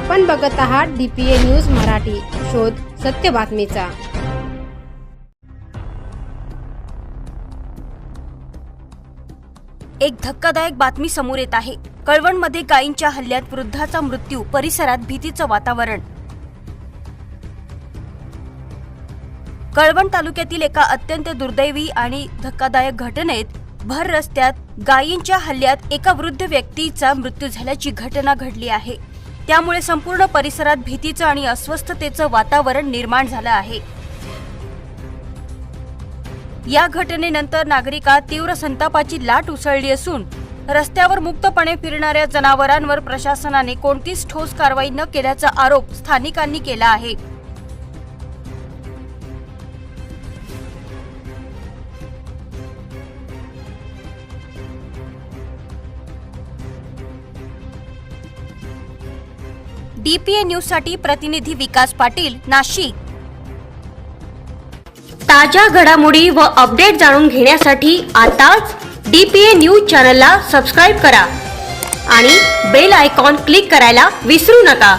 आपण बघत आहात डीपीए न्यूज मराठी. शोध सत्य बातमीचा. एक धक्कादायक बातमी समोर येत आहे. कळवणमध्ये गायींच्या हल्ल्यात वृद्धाचा मृत्यू परिसरात भीतीचं वातावरण. कळवण तालुक्यातील एका अत्यंत दुर्दैवी आणि धक्कादायक घटनेत भर रस्त्यात गायींच्या हल्ल्यात एका वृद्ध व्यक्तीचा मृत्यू झाल्याची घटना घडली आहे. त्यामुळे संपूर्ण परिसरात भीतीचं आणि अस्वस्थतेचं वातावरण निर्माण झालं आहे. या घटनेनंतर नागरिकात तीव्र संतापाची लाट उसळली असून रस्त्यावर मुक्तपणे फिरणाऱ्या जनावरांवर प्रशासनाने कोणतीच ठोस कारवाई न केल्याचा आरोप स्थानिकांनी केला आहे. डीपीए न्यूजसाठी प्रतिनिधी विकास पाटील नाशिक. ताज्या घडामोडी व अपडेट जाणून घेण्यासाठी आताच डीपीए न्यूज चॅनलला सबस्क्राईब करा आणि बेल आयकॉन क्लिक करायला विसरू नका.